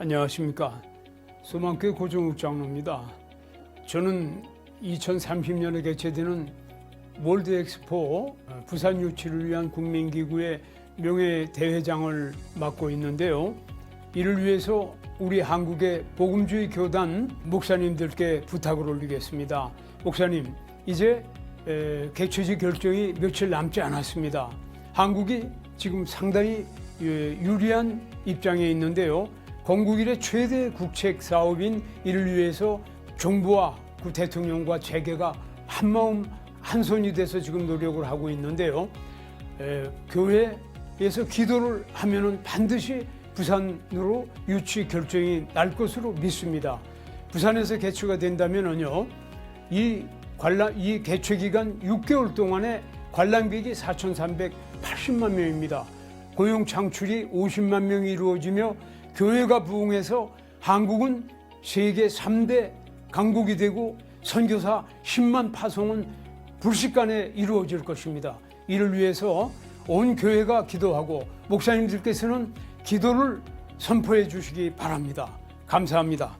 안녕하십니까. 소망교회 고종욱 장로입니다. 저는 2030년에 개최되는 월드 엑스포 어, 부산 유치를 위한 국민기구의 명예 대회장을 맡고 있는데요. 이를 위해서 우리 한국의 복음주의 교단 목사님들께 부탁을 올리겠습니다. 목사님, 이제 에, 개최지 결정이 며칠 남지 않았습니다. 한국이 지금 상당히 예, 유리한 입장에 있는데요. 건국 이래 최대 국책 사업인 이를 위해서 정부와 그 대통령과 재계가 한마음 한손이 돼서 지금 노력을 하고 있는데요. 에, 교회에서 기도를 하면은 반드시 부산으로 유치 결정이 날 것으로 믿습니다. 부산에서 개최가 된다면은요, 이 관람 이 개최 기간 6개월 동안에 관람객이 4,380만 명입니다. 고용 창출이 50만 명이 이루어지며 교회가 부흥해서 한국은 세계 3대 강국이 되고 선교사 10만 파송은 불식간에 이루어질 것입니다. 이를 위해서 온 교회가 기도하고 목사님들께서는 기도를 선포해 주시기 바랍니다. 감사합니다.